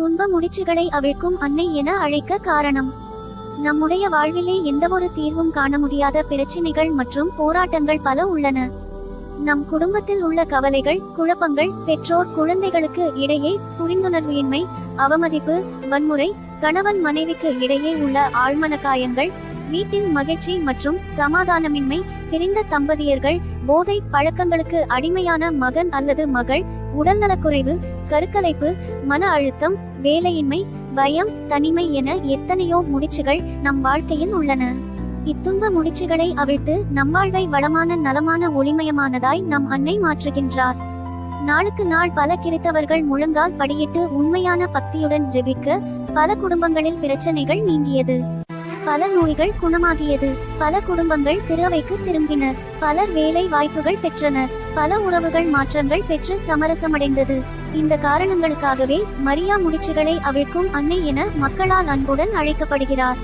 துன்ப முடிச்சுகளை அவிழ்க்கும் அன்னை என அழைக்க காரணம். நம்முடைய வாழ்விலே எந்தவொரு தீர்வும் காண முடியாத பிரச்சினைகள் மற்றும் போராட்டங்கள் பல உள்ளன. நம் குடும்பத்தில் உள்ள கவலைகள் குழப்பங்கள் பெற்றோர் குழந்தைகளுக்கு இடையே புரிந்துணர்வு இன்மை அவமதிப்பு வன்முறை கணவன் மனைவிக்கு இடையே உள்ள ஆழ்மன காயங்கள் வீட்டில் மகிழ்ச்சி மற்றும் சமாதானமின்மை பிரிந்த தம்பதியர்கள் போதை பழக்கங்களுக்கு அடிமையான மகன் அல்லது மகள் உடல்நலக்குறைவு கருக்கலைப்பு மன அழுத்தம் வேலையின்மை பயம் தனிமை என எத்தனையோ முடிச்சுகள் நம் வாழ்க்கையில் உள்ளன. இத்துன்ப முடிச்சுகளை அவிழ்த்து நம் வாழ்வை வளமான நலமான ஒளிமயமானதாய் நம் அன்னை மாற்றுகின்றார். நாளுக்கு நாள் பல கிறித்தவர்கள் முழங்கால் படியிட்டு உண்மையான பக்தியுடன் ஜெபிக்க பல குடும்பங்களில் பிரச்சனைகள் நீங்கியது. பல நோய்கள் குணமாகியது. பல குடும்பங்கள் திறவைக்கு திரும்பினர். பலர் வேலை வாய்ப்புகள் பெற்றனர். பல உறவுகள் மாற்றங்கள் பெற்று சமரசமடைந்தது. இந்த காரணங்களுக்காகவே மரியா முடிச்சுகளை அவிழ்க்கும் அன்னை என மக்களால் அன்புடன் அழைக்கப்படுகிறார்.